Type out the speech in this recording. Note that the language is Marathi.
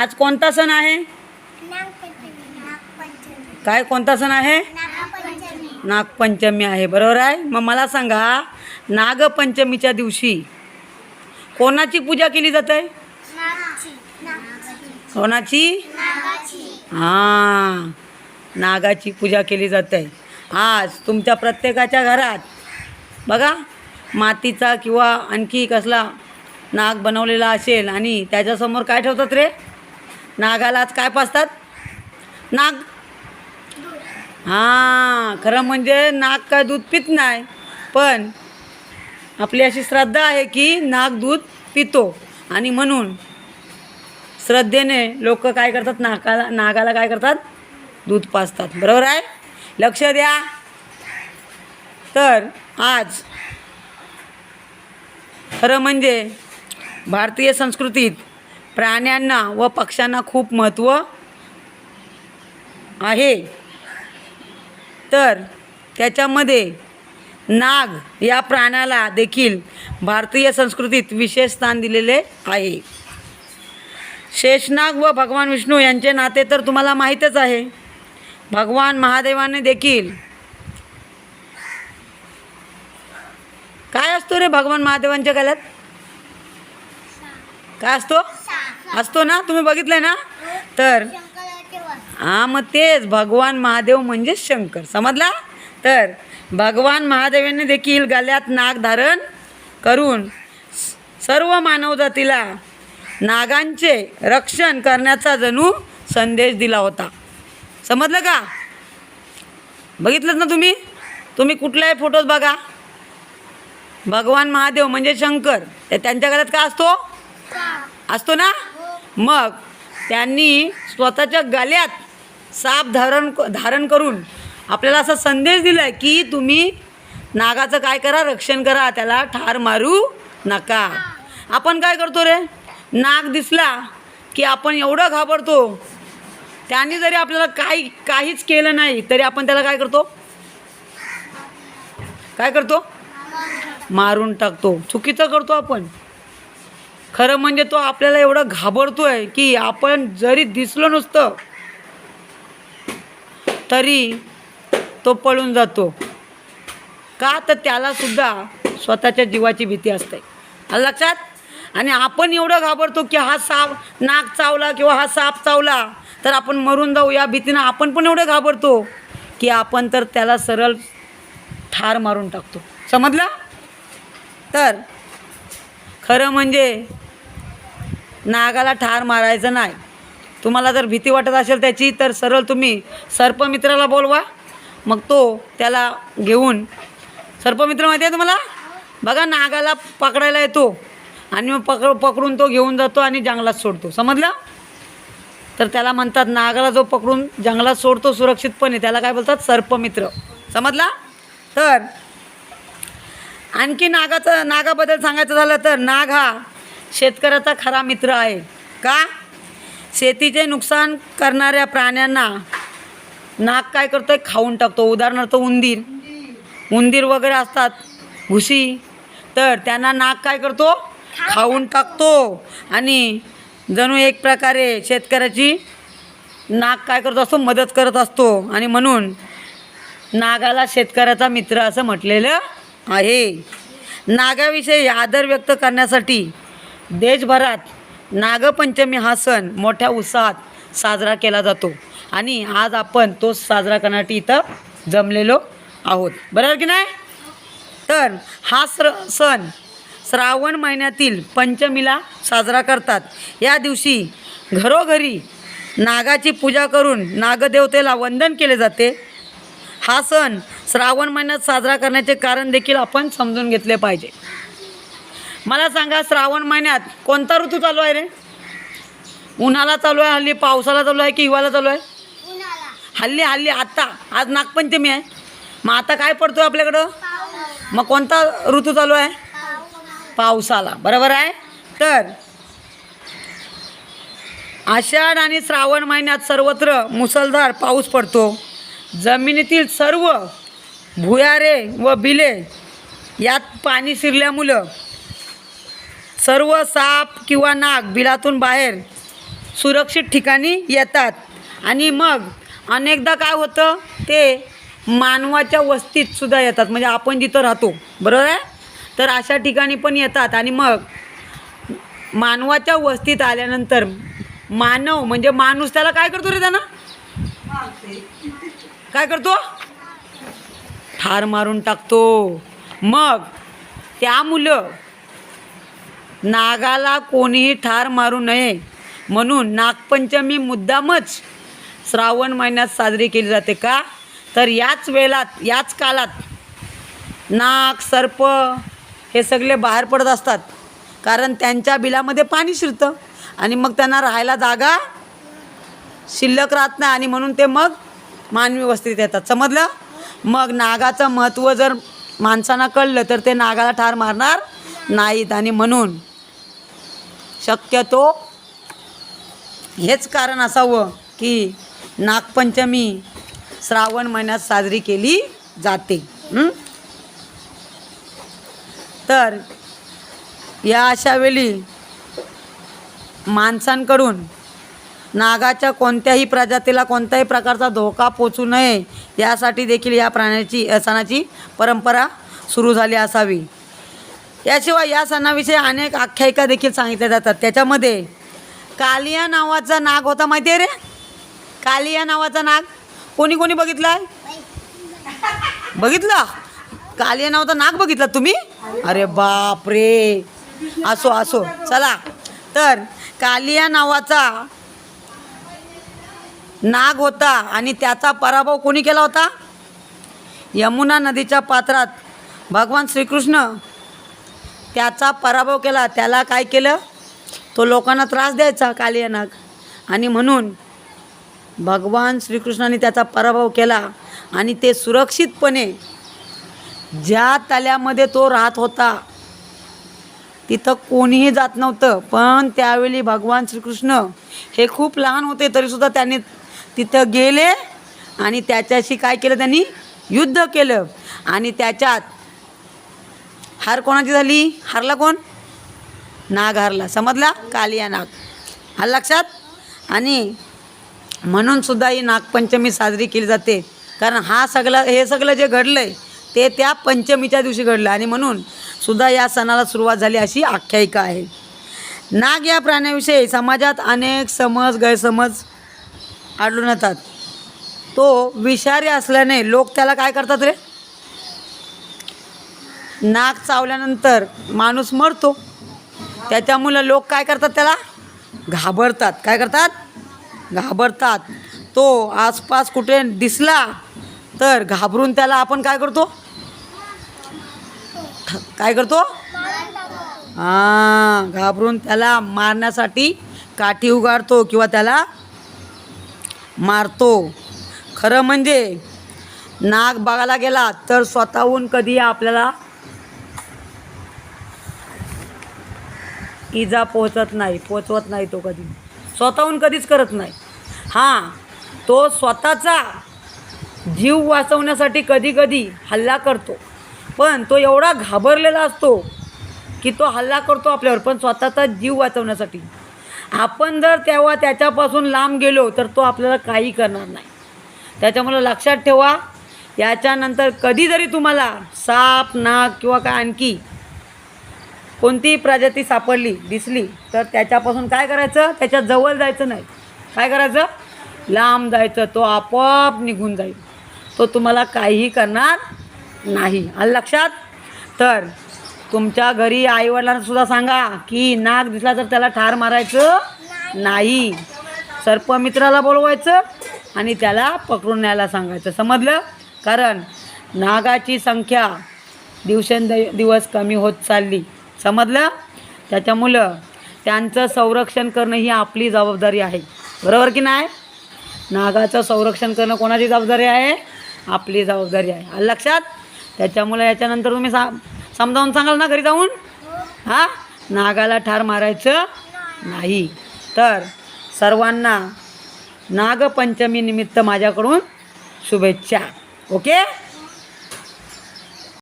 आज कोणता सण आहे? काय कोणता सण आहे? नागपंचमी आहे बरोबर आहे? मग मला सांगा नागपंचमीच्या दिवशी कोणाची पूजा केली जाते? कोणाची? हां नागाची पूजा केली जाते. आज तुमच्या प्रत्येकाच्या घरात बघा मातीचा किंवा आणखी कसला नाग बनवलेला असेल आणि त्याच्यासमोर काय ठेवतात रे? नागाला आज काय पाचतात नाग हां खरं म्हणजे नाग काय दूध पित नाही पण आपली अशी श्रद्धा आहे की नाग दूध पितो. आणि म्हणून श्रद्धेने लोक काय करतात? नाकाला नागाला काय करतात? दूध पाजतात. बरोबर आहे? लक्ष द्या. तर आज खरं म्हणजे भारतीय संस्कृतीत प्राण्यांना व पक्ष्यांना खूप महत्त्व आहे. तर त्याच्यामध्ये नाग या प्राण्याला देखील भारतीय संस्कृतीत विशेष स्थान दिलेले आहे. शेषनाग व भगवान विष्णू यांचे नाते तर तुम्हाला माहीतच आहे. भगवान महादेवाने देखील काय असतो रे भगवान महादेवांच्या गळ्यात काय असतो? असतो ना? तुम्ही बघितलंय ना? तर हां मग तेच भगवान महादेव म्हणजे शंकर. समजला? तर भगवान महादेवाने देखील गळ्यात नाग धारण करून सर्व मानवजातीला नागांचे रक्षण करण्याचा जणू संदेश दिला होता. समजलं का? बघितलं ना तुम्ही? तुम्ही कुठल्याही फोटोज बघा. भगवान महादेव म्हणजे शंकर. ते त्यांच्या गळ्यात काय असतो? असतो ना? मग त्यांनी स्वतःच्या गळ्यात साप धारण धारण करून आपल्याला असा संदेश दिला आहे की तुम्ही नागाचं काय करा रक्षण करा त्याला ठार मारू नका. आपण काय करतो रे? नाग दिसला की आपण एवढं घाबरतो. त्यांनी जरी आपल्याला काही काहीच केलं नाही तरी आपण त्याला काय करतो? काय करतो? मारून टाकतो. चुकीचं करतो आपण. खरं म्हणजे तो आपल्याला एवढं घाबरतोय की आपण जरी दिसलो नसतं तरी तो पळून जातो. का तर त्याला सुद्धा स्वतःच्या जीवाची भीती असते. लक्षात? आणि आपण एवढं घाबरतो की हा साप नाक चावला किंवा हा साप चावला तर आपण मरून जाऊ. या भीतीनं आपण पण एवढं घाबरतो की आपण तर त्याला सरळ ठार मारून टाकतो. समजलं? तर खरं म्हणजे नागाला ठार मारायचं नाही. तुम्हाला जर भीती वाटत असेल त्याची तर सरळ तुम्ही सर्पमित्राला बोलवा. मग तो त्याला घेऊन सर्पमित्र माहिती आहे तुम्हाला? बघा नागाला पकडायला येतो आणि मग पकड पकडून तो घेऊन जातो आणि जंगलात सोडतो. समजलं? तर त्याला म्हणतात नागाला जो पकडून जंगलात सोडतो सुरक्षितपणे. त्याला काय बोलतात? सर्पमित्र. समजला? तर आणखी नागाचं नागाबद्दल सांगायचं झालं तर नाग हा शेतकऱ्याचा खरा मित्र आहे. का? शेतीचे नुकसान करणाऱ्या प्राण्यांना नाक काय करतो आहे खाऊन टाकतो. उदाहरणार्थ उंदीर. उंदीर वगैरे असतात. घुशी. तर त्यांना नाक काय करतो? खाऊन टाकतो. आणि जणू एक प्रकारे शेतकऱ्याची नाग काय करत असतो? मदत करत असतो. आणि म्हणून नागाला शेतकऱ्याचा मित्र असं म्हटलेलं आहे. नागाविषयी आदर व्यक्त करण्यासाठी देशभरात नागपंचमी हा सण मोठ्या उत्साहात साजरा केला जातो. आणि आज आपण तो साजरा करण्यासाठी इथं जमलेलो आहोत. बरोबर की नाही? तर हा स्र सण श्रावण महिन्यातील पंचमीला साजरा करतात. या दिवशी घरोघरी नागाची पूजा करून नागदेवतेला वंदन केले जाते. हा सण श्रावण महिन्यात साजरा करण्याचे कारण देखील आपण समजून घेतले पाहिजे. मला सांगा श्रावण महिन्यात कोणता ऋतू चालू आहे रे? उन्हाळा चालू आहे हल्ली पावसाला चालू आहे की हिवाळा चालू आहे? हल्ली हल्ली आत्ता. आज नागपंचमी आहे. मग आता काय पडतो आपल्याकडं? मग कोणता ऋतू चालू आहे? पावसाला. बरोबर आहे? तर आषाढ आणि श्रावण महिन्यात सर्वत्र मुसळधार पाऊस पडतो. जमिनीतील सर्व भुयारे व बिले यात पाणी शिरल्यामुळं सर्व साप किंवा नाग बिलातून बाहेर सुरक्षित ठिकाणी येतात. आणि मग अनेकदा काय होतं ते मानवाच्या वस्तीत सुद्धा येतात. म्हणजे आपण जिथं राहतो बरोबर आहे? तर अशा ठिकाणी पण येतात. आणि मग मानवाच्या वस्तीत आल्यानंतर मानव म्हणजे माणूस त्याला काय करतो रे त्यांना? काय करतो? ठार मारून टाकतो. मग त्या मुलं नागाला कोणीही ठार मारू नये म्हणून नागपंचमी मुद्दामच श्रावण महिन्यात साजरी केली जाते का? तर याच वेळात याच काळात नाग सर्प हे सगळे बाहेर पडत असतात. कारण त्यांच्या बिलामध्ये पाणी शिरतं आणि मग त्यांना राहायला जागा शिल्लक राहत नाही आणि म्हणून ते मग मानवी वस्तीत येतात. समजलं? मग नागाचं महत्त्व जर माणसांना कळलं तर ते नागाला ठार मारणार नाहीत. आणि म्हणून शक्यतो हेच कारण असावं की नागपंचमी श्रावण महिन्यात साजरी केली जाते. तर या अशावेळी माणसांकडून नागाच्या कोणत्याही प्रजातीला कोणत्याही प्रकारचा धोका पोचू नये यासाठी देखील या प्राण्याची सणाची परंपरा सुरू झाली असावी. याशिवाय या सणाविषयी अनेक आख्यायिका देखील सांगितल्या जातात. त्याच्यामध्ये कालिया नावाचा नाग होता माहिती आहे रे? कालिया नावाचा नाग. कोणी कोणी बघितला आहे बघितला? कालिया नावाचा नाग बघितला तुम्ही? अरे बाप रे असो असो. चला. तर कालिया नावाचा नाग होता आणि त्याचा पराभव कोणी केला होता? यमुना नदीच्या पात्रात. भगवान श्रीकृष्ण त्याचा पराभव केला त्याला काय केलं? तो लोकांना त्रास द्यायचा कालियानाग. आणि म्हणून भगवान श्रीकृष्णाने त्याचा पराभव केला आणि ते सुरक्षितपणे ज्या तल्यामध्ये तो राहत होता तिथं कोणीही जात नव्हतं. पण त्यावेळी भगवान श्रीकृष्ण हे खूप लहान होते तरीसुद्धा त्यांनी तिथं गेले आणि त्याच्याशी काय केलं? त्यांनी युद्ध केलं. आणि त्याच्यात हार कोणाची झाली? हारला कोण? नाग हारला. समजला? कालिया नाग. हा लक्षात? आणि म्हणूनसुद्धा ही नागपंचमी साजरी केली जाते. कारण हा सगळं हे सगळं जे घडलं आहे ते त्या पंचमीच्या दिवशी घडलं. आणि म्हणून सुद्धा या सणाला सुरुवात झाली अशी आख्यायिका आहे. नाग या प्राण्याविषयी समाजात अनेक समज गैरसमज आढळून येतात. तो विषारी असल्याने लोक त्याला काय करतात रे? नाक चावल्यानंतर माणूस मरतो. त्याच्यामुळं लोक काय करतात त्याला? घाबरतात. काय करतात? घाबरतात. तो आसपास कुठे दिसला तर घाबरून त्याला आपण काय करतो? काय करतो? हां घाबरून त्याला मारण्यासाठी काठी उगारतो किंवा त्याला मारतो. खरं म्हणजे नाग बघायला गेला तर स्वतःहून कधी आपल्याला इजा पोहोचत नाही पोचवत नाही तो कधी. स्वतःहून कधीच करत नाही. हां तो स्वतःचा जीव वाचवण्यासाठी कधीकधी हल्ला करतो. पण तो एवढा घाबरलेला असतो की तो हल्ला करतो आपल्यावर पण स्वतःचा जीव वाचवण्यासाठी. आपण जर तेव्हा त्याच्यापासून लांब गेलो तर तो आपल्याला काही करणार नाही. त्याच्यामुळं लक्षात ठेवा याच्यानंतर कधी जरी तुम्हाला साप नाग किंवा काय आणखी कोणतीही प्रजाती सापडली दिसली तर त्याच्यापासून काय करायचं? त्याच्याजवळ जायचं नाही. काय करायचं? लांब जायचं. तो आपोआप निघून जाईल. तो तुम्हाला काहीही करणार नाही. आलं लक्षात? तर तुमच्या घरी आईवडिलांना सुद्धा सांगा की नाग दिसला तर त्याला ठार मारायचं नाही. सर्पमित्राला बोलवायचं आणि त्याला पकडून न्यायला सांगायचं. समजलं? कारण नागाची संख्या दिवसेंद दिवस कमी होत चालली. समजलं? त्याच्यामुळं त्यांचं संरक्षण करणं ही आपली जबाबदारी आहे. बरोबर की नाही? नागाचं संरक्षण करणं कोणाची जबाबदारी आहे? आपली जबाबदारी आहे. आलं लक्षात? त्याच्यामुळं याच्यानंतर तुम्ही सा समजावून सांगाल ना घरी जाऊन? हां? नागाला ठार मारायचं नाही. तर सर्वांना नागपंचमीनिमित्त माझ्याकडून शुभेच्छा. ओके?